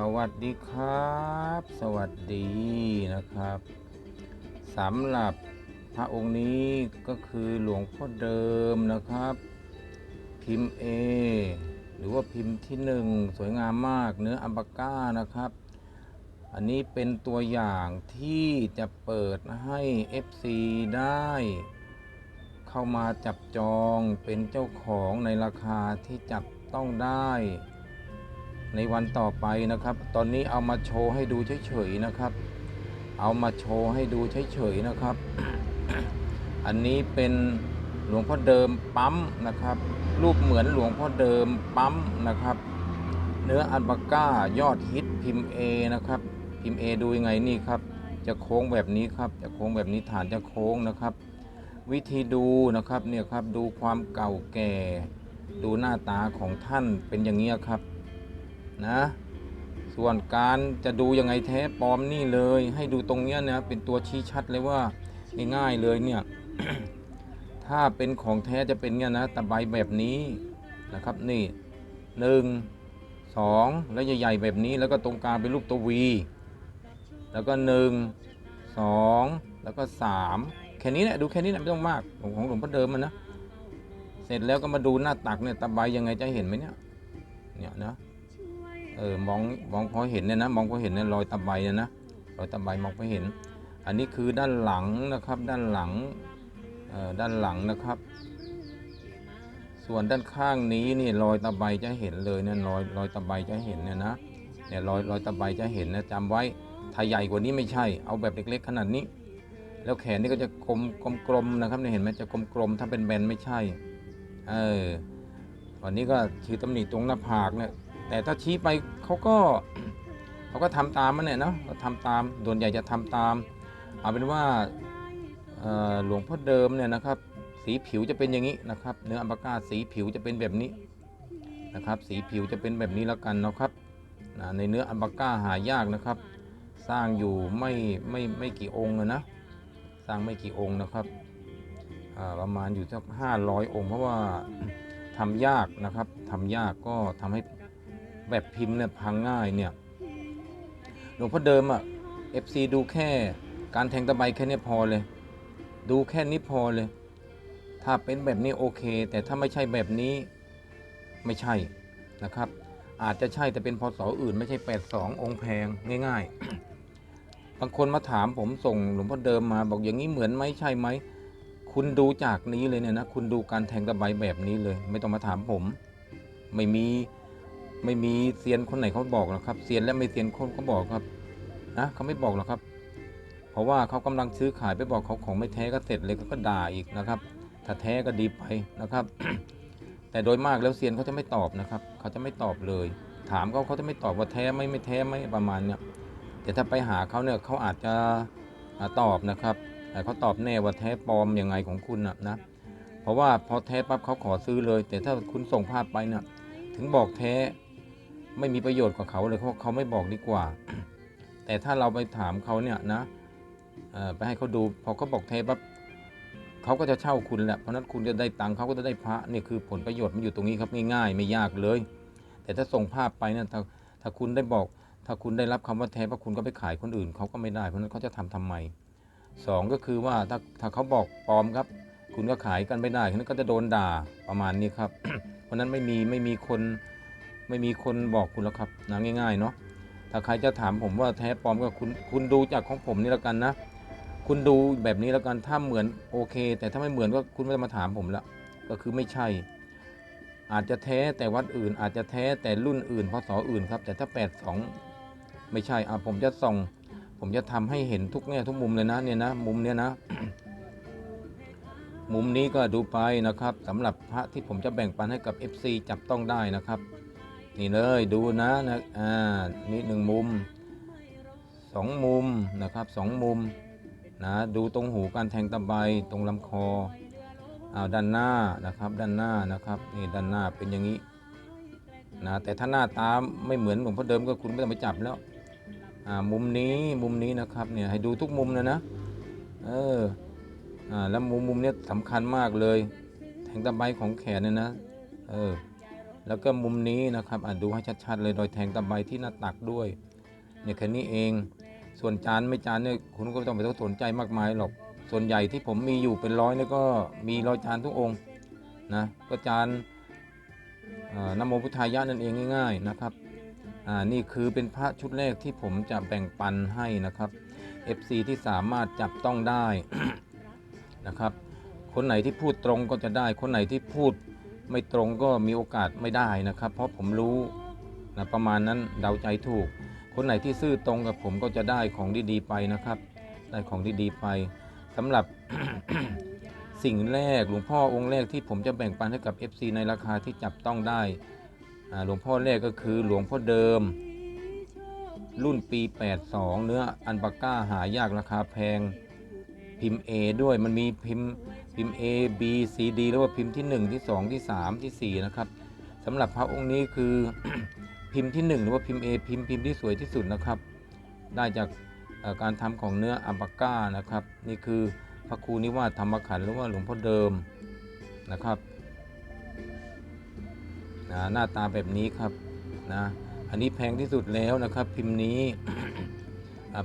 สวัสดีครับ สวัสดีนะครับสำหรับพระองค์นี้ก็คือหลวงพ่อเดิมนะครับ พิมพ์ A หรือว่าพิมพ์ที่หนึ่งสวยงามมากเนื้ออัมปาก้านะครับ อันนี้เป็นตัวอย่างที่จะเปิดให้ FC ได้ เข้ามาจับจองเป็นเจ้าของในราคาที่จับต้องได้ ในวันต่อไปนะครับ ตอนนี้เอามาโชว์ให้ดูเฉยๆนะครับ เอามาโชว์ให้ดูเฉยๆนะครับ อันนี้เป็นหลวงพ่อเดิมปั๊มนะครับ รูปเหมือนหลวงพ่อเดิมปั๊มนะครับ เนื้ออัลปาก้ายอดฮิตพิมพ์ A นะครับ พิมพ์ A ดูยังไงนี่ครับ จะโค้งแบบนี้ครับ จะโค้งแบบนี้ฐานจะโค้งนะครับ วิธีดูนะครับเนี่ยครับดูความเก่าแก่ ดูหน้าตาของท่านเป็นอย่างนี้ยครับ นะ ส่วนการจะดูยังไงแท้ปลอมนี่เลย ให้ดูตรงเนี้ยนะเป็นตัวชี้ชัดเลยว่าง่ายๆเลยเนี่ยถ้าเป็นของแท้จะเป็นเนี่ยนะตะไบแบบนี้นะครับนี่หนึ่งสองแล้วใหญ่ๆแบบนี้แล้วก็ตรงกลางเป็นรูปตัววี แล้วก็หนึ่งสองแล้วก็สามแค่นี้แหละดูแค่นี้แหละไม่ต้องมากของของหลวงพ่อเดิมมันนะเสร็จแล้วก็มาดูหน้าตักเนี่ยตะไบยังไงจะเห็นไหมเนี่ยเนี่ยนะ เออมองมองพอเห็นเนี่ยนะมองพอเห็นเนี่ยรอยตะไบเนี่ยนะรอยตะไบมองพอเห็น อันนี้คือด้านหลังนะครับ ด้านหลังเอ่อด้านหลังนะครับ ส่วนด้านข้างนี้นี่รอยตะไบจะเห็นเลยเนี่ยรอยรอยตะไบจะเห็นเนี่ยนะเนี่ยรอยรอยตะไบจะเห็นนะจำไว้ถ้าใหญ่กว่านี้ไม่ใช่ เอาแบบเล็กๆขนาดนี้ แล้วแขนนี่ก็จะกลมกลมกลมนะครับเนี่ยเห็นไหมจะกลมกลมถ้าเป็นแบนไม่ใช่เออวันนี้ก็ชี้ตำหนิตรงหน้าผากเนี่ย แต่ถ้าชี้ไปเขาก็เขาก็ทำตามมันเนี่ยเนาะก็ทำตามส่วนใหญ่จะทำตาม เอาเป็นว่าหลวงพ่อเดิมเนี่ยนะครับ สีผิวจะเป็นอย่างนี้นะครับ เนื้ออัมปาก้าสีผิวจะเป็นแบบนี้นะครับ สีผิวจะเป็นแบบนี้แล้วกันนะครับในเนื้ออัมปาก้าหายากนะครับ สร้างอยู่ไม่ไม่ไม่กี่องค์นะสร้างไม่กี่องค์นะครับประมาณอยู่สักห้าร้อยองค์ เพราะว่าทำยากนะครับทำยากก็ทำให้ แบบพิมพ์เนี่ยพังง่ายเนี่ยหลวงพ่อเดิมอะ่ะ FC ดูแค่การแทงตะไบแค่นี้พอเลย ดูแค่นี้พอเลย ถ้าเป็นแบบนี้โอเค แต่ถ้าไม่ใช่แบบนี้ไม่ใช่นะครับ อาจจะใช่แต่เป็นพศอื่น ไม่ใช่ 82 องค์แพงง่าย ๆ บางคนมาถามผมส่งหลวงพ่อเดิมมา บอกอย่างนี้เหมือนไหมใช่ไหมคุณดูจากนี้เลยเนี่ยนะ คุณดูการแทงตะไบแบบนี้เลย ไม่ต้องมาถามผม ไม่มี ไม่มีเซียนคนไหนเขาบอกหรอกครับเซียนและไม่เซียนคนเขาบอกครับนะเขาไม่บอกหรอกครับ เพราะว่าเขากำลังซื้อขายไปบอกเขาของไม่แท้ก็เสร็จเลยเขาก็ด่าอีกนะครับ ถ้าแท้ก็ดีไปนะครับ แต่โดยมากแล้วเซียนเขาจะไม่ตอบนะครับ เขาจะไม่ตอบเลย ถามเขาเขาจะไม่ตอบว่าแท้ไหม่ไม่แท้ไหมประมาณเนี้ยแต่ถ้าไปหาเขาเนี่ยเขาอาจจะตอบนะครับแต่เขาตอบแน่ว่าแท้ปลอมยังไงของคุณนะนะเพราะว่าพอแท้ปั๊บเขาขอซื้อเลย แต่ถ้าคุณส่งภาพไปเนี่ยถึงบอกแท้ ไม่มีประโยชน์กับเขาเลยเขาเขาไม่บอกดีกว่า แต่ถ้าเราไปถามเขาเนี่ยนะไปให้เขาดูพอเขาบอกแท้ปั๊บเขาก็จะเช่าคุณแหละเพราะนั้นคุณจะได้ตังค์เขาก็จะได้พระนี่คือผลประโยชน์มันอยู่ตรงนี้ครับง่ายๆไม่ยากเลย แต่ถ้าส่งภาพไปเนี่ยถ้าถ้าคุณได้บอก ถ้าคุณได้รับคำว่าแท้ปั๊บคุณก็ไปขายคนอื่นเขาก็ไม่ได้ เพราะนั้นเขาจะทำทำไมสองก็คือว่าถ้าถ้าเขาบอกปลอมครับ คุณก็ขายกันไม่ได้ฉะนั้นก็จะโดนด่าประมาณนี้ครับ เพราะนั้นไม่มีไม่มีคน ไม่มีคนบอกคุณแล้วครับนะง่าย ๆ เนาะถ้าใครจะถามผมว่าแท้ปลอมก็คุณคุณดูจากของผมนี่แล้วกันนะ คุณดูแบบนี้แล้วกันถ้าเหมือนโอเค แต่ถ้าไม่เหมือนก็คุณไม่ต้องมาถามผมละก็คือไม่ใช่ อาจจะแท้แต่วัดอื่น อาจจะแท้แต่รุ่นอื่นพศออื่นครับ แต่ถ้า 82 ไม่ใช่อะผมจะส่องผมจะทำให้เห็นทุกแง่ทุกมุมเลยนะเนี่ยนะมุมเนี้ยนะ มุมนี้ก็ดูไปนะครับสำหรับพระที่ผมจะแบ่งปันให้กับ FC จับต้องได้นะครับ นี่เลยดูนะนะอ่านี่หนึ่งมุมสองมุมนะครับสองมุมนะดูตรงหูการแทงตะไบตรงลำคออ้าวด้านหน้านะครับด้านหน้านะครับนี่ด้านหน้าเป็นอย่างนี้นะแต่ถ้าหน้าตาไม่เหมือนหลวงพ่อเดิมก็คุณไม่ต้องไปจับแล้วอ่ามุมนี้มุมนี้นะครับเนี่ยให้ดูทุกมุมนะนะเอออ่าแล้วมุมมุมเนี้ยสำคัญมากเลย แทงตะไบของแขนเนี่ยนะเออ แล้วก็มุมนี้นะครับอะดูให้ชัดๆ เลยรอยแทงตะไบที่หน้าตักด้วยเนี่ยแค่นี้เอง ส่วนจานไม่จานเนี่ยคุณก็ต้องไปต้องสนใจมากมายหรอก ส่วนใหญ่ที่ผมมีอยู่เป็นร้อยเนี่ยก็มีร้อยจานทุกองค์นะก็จานนโมพุทธายะนั่นเองง่าย ๆนะครับอ่านี่คือเป็นพระชุดแรกที่ผมจะแบ่งปันให้นะครับ FC ที่สามารถจับต้องได้นะครับ คนไหนที่พูดตรงก็จะได้ คนไหนที่พูด ไม่ตรงก็มีโอกาสไม่ได้นะครับ เพราะผมรู้นะประมาณนั้นเดาใจถูก คนไหนที่ซื่อตรงกับผมก็จะได้ของดีๆไปนะครับ ได้ของดีๆไปสำหรับสิ่งแรกหลวงพ่อองค์แรกที่ผมจะแบ่งปันให้กับ FC ในราคาที่จับต้องได้หลวงพ่อแรกก็คือหลวงพ่อเดิม รุ่นปี 82 เนื้ออันปาก้าหายากราคาแพงพิมพ์ A ด้วยมันมีพิมพ์ พิมพ์ A B C D แล้วว่าพิมพ์ที่ 1 ที่ 2 ที่ 3 ที่ 4 นะครับสำหรับพระองค์นี้คือพิมพ์ที่ 1 หรือว่าพิมพ์ A พิมพ์พิมพ์ที่สวยที่สุดนะครับ ได้จากการทำของเนื้ออัลปาก้านะครับ นี่คือพระครูนิวาสธรรมขันธ์หรือว่าหลวงพ่อเดิมนะครับนะหน้าตาแบบนี้ครับนะอันนี้แพงที่สุดแล้วนะครับพิมพ์นี้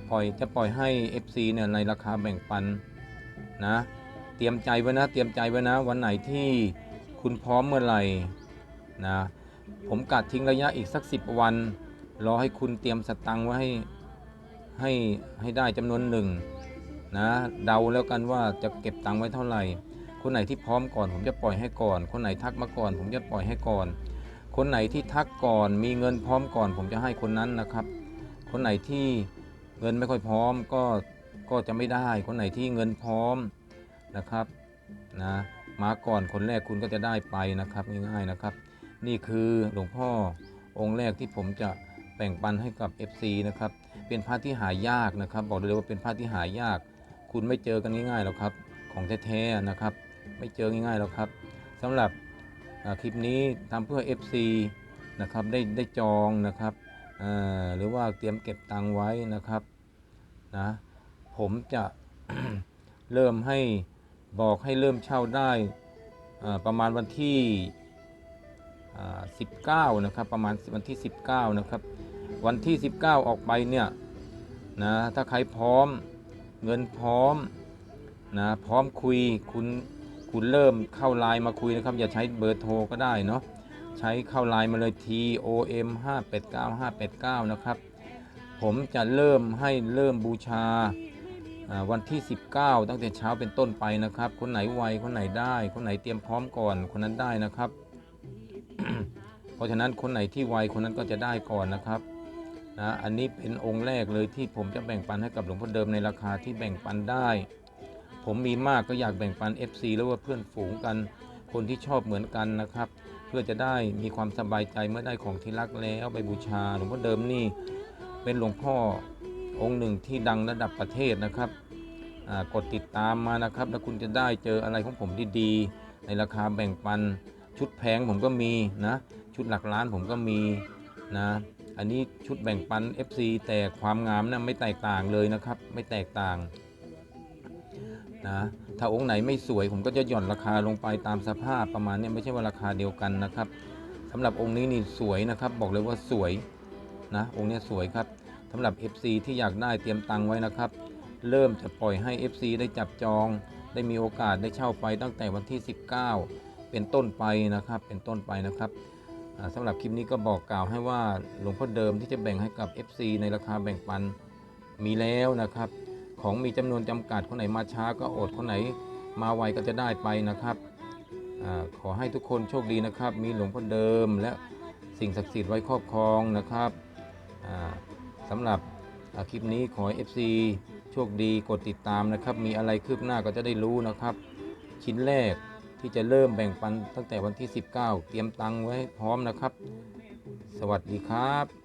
ปล่อยจะปล่อยให้ FC เนี่ยในราคาแบ่งปันนะ เตรียมใจไว้นะ เตรียมใจไว้นะ วันไหนที่คุณพร้อมเมื่อไหร่นะผมกัดทิ้งระยะอีกสัก 10 วัน รอให้คุณเตรียมสตังค์ไว้ให้ให้ให้ได้จำนวนหนึ่งนะเดาแล้วกันว่าจะเก็บตังค์ไว้เท่าไหร่ คนไหนที่พร้อมก่อน ผมจะปล่อยให้ก่อน คนไหนทักมาก่อน ผมจะปล่อยให้ก่อน คนไหนที่ทักก่อน มีเงินพร้อมก่อน ผมจะให้คนนั้นนะครับ คนไหนที่เงินไม่ค่อยพร้อมก็ก็จะไม่ได้ คนไหนที่เงินพร้อม นะครับนะมาก่อนคนแรกคุณก็จะได้ไปนะครับง่ายๆนะครับ นี่คือหลวงพ่อองค์แรกที่ผมจะแบ่งปันให้กับ FC นะครับเป็นพระที่หายากนะครับ บอกเลยว่าเป็นพระที่หายาก คุณไม่เจอกันง่ายๆหรอกครับ ของแท้ๆนะครับ ไม่เจอง่ายๆหรอกครับสำหรับคลิปนี้ทำเพื่อ FC นะครับได้ได้จองนะครับหรือว่าเตรียมเก็บตังค์ไว้นะครับนะผมจะเริ่มให้ บอกให้เริ่มเช่าได้ประมาณวันที่ 19 นะครับ ประมาณวันที่ 19 นะครับ วันที่ 19 ออกไปเนี่ยนะถ้าใครพร้อมเงินพร้อมนะพร้อมคุยคุณคุณเริ่มเข้าไลน์มาคุยนะครับ อย่าใช้เบอร์โทรก็ได้เนาะใช้เข้าไลน์มาเลย T O M 589 589 นะครับ ผมจะเริ่มให้เริ่มบูชา วันที่ 19 ตั้งแต่เช้าเป็นต้นไปนะครับ คนไหนไวคนไหนได้ คนไหนเตรียมพร้อมก่อนคนนั้นได้นะครับ เพราะฉะนั้นคนไหนที่ไวคนนั้นก็จะได้ก่อนนะครับนะอันนี้เป็นองค์แรกเลยที่ผมจะแบ่งปันให้กับหลวงพ่อเดิมในราคาที่แบ่งปันได้ ผมมีมากก็อยากแบ่งปัน FC แล้วว่าเพื่อนฝูงกัน คนที่ชอบเหมือนกันนะครับ เพื่อจะได้มีความสบายใจเมื่อได้ของที่รักแล้วไปบูชาหลวงพ่อเดิมนี่ เป็นหลวงพ่อ องค์หนึ่งที่ดังระดับประเทศนะครับกดติดตามมานะครับ แล้วคุณจะได้เจออะไรของผมดีๆ ในราคาแบ่งปันชุดแพงผมก็มีนะชุดหลักล้านผมก็มีนะอันนี้ชุดแบ่งปัน FC แต่ความงามนะ่ะไม่แตกต่างเลยนะครับ ไม่แตกต่างนะถ้าองค์ไหนไม่สวยผมก็จะหย่อนราคาลงไปตามสภาพประมาณเนี้ยไม่ใช่ว่าราคาเดียวกันนะครับสำหรับองค์นี้นี่สวยนะครับ บอกเลยว่าสวยนะองค์นี้สวยครับ สำหรับ FC ที่อยากได้เตรียมตังค์ไว้นะครับ เริ่มจะปล่อยให้ FC ได้จับจอง ได้มีโอกาสได้เช่าไปตั้งแต่วันที่ 19 เป็นต้นไปนะครับ เป็นต้นไปนะครับสำหรับคลิปนี้ก็บอกกล่าวให้ว่าหลวงพ่อเดิมที่จะแบ่งให้กับ FC ในราคาแบ่งปันมีแล้วนะครับ ของมีจำนวนจำกัดคนไหนมาช้าก็อดคนไหนมาไวก็จะได้ไปนะครับอขอให้ทุกคนโชคดีนะครับ มีหลวงพ่อเดิมและสิ่งศักดิ์สิทธิ์ไว้ครอบครองนะครับ สำหรับคลิปนี้ขอ FC โชคดีกดติดตามนะครับ มีอะไรคืบหน้าก็จะได้รู้นะครับ ชิ้นแรกที่จะเริ่มแบ่งปันตั้งแต่วันที่ 19 เตรียมตังไว้พร้อมนะครับ สวัสดีครับ